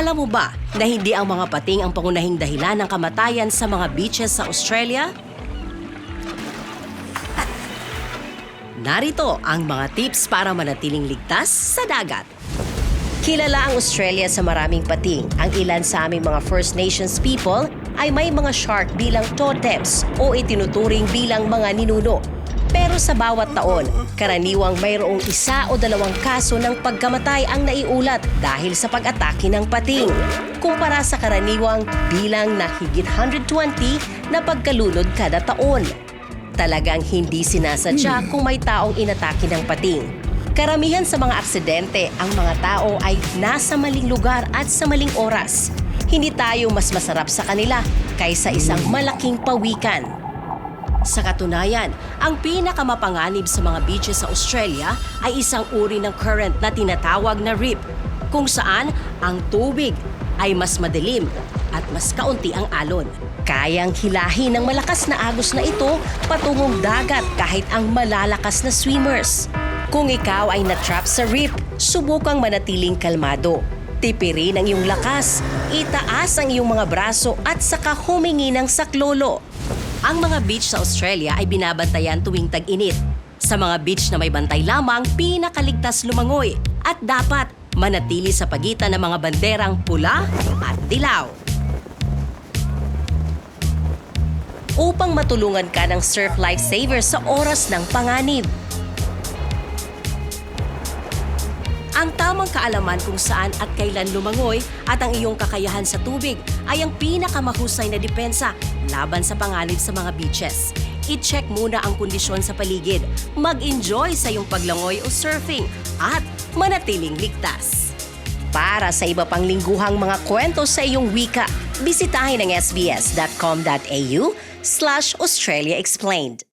Alam mo ba na hindi ang mga pating ang pangunahing dahilan ng kamatayan sa mga beaches sa Australia? Narito ang mga tips para manatiling ligtas sa dagat. Kilala ang Australia sa maraming pating. Ang ilan sa aming mga First Nations people ay may mga shark bilang totems o itinuturing bilang mga ninuno. Pero sa bawat taon, karaniwang mayroong isa o dalawang kaso ng pagkamatay ang naiulat dahil sa pag-atake ng pating. Kumpara sa karaniwang bilang na higit 120 na pagkalunod kada taon. Talagang hindi sinasadya kung may taong inatake ng pating. Karamihan sa mga aksidente, ang mga tao ay nasa maling lugar at sa maling oras. Hindi tayo mas masarap sa kanila kaysa isang malaking pawikan. Sa katunayan, ang pinakamapanganib sa mga beaches sa Australia ay isang uri ng current na tinatawag na rip, kung saan ang tubig ay mas madilim at mas kaunti ang alon. Kayang hilahin ng malakas na agos na ito patungong dagat kahit ang malalakas na swimmers. Kung ikaw ay natrap sa rip, subukang manatiling kalmado. Tipirin ang iyong lakas, itaas ang iyong mga braso at saka humingi ng saklolo. Ang mga beach sa Australia ay binabantayan tuwing tag-init. Sa mga beach na may bantay lamang, pinakaligtas lumangoy at dapat manatili sa pagitan ng mga banderang pula at dilaw. Upang matulungan ka ng surf lifesaver sa oras ng panganib. Ang tamang kaalaman kung saan at kailan lumangoy at ang iyong kakayahan sa tubig ay ang pinakamahusay na depensa laban sa panganib sa mga beaches. I-check muna ang kondisyon sa paligid, mag-enjoy sa iyong paglangoy o surfing at manatiling ligtas. Para sa iba pang lingguhang mga kwento sa iyong wika, bisitahin ang sbs.com.au slash Australia Explained.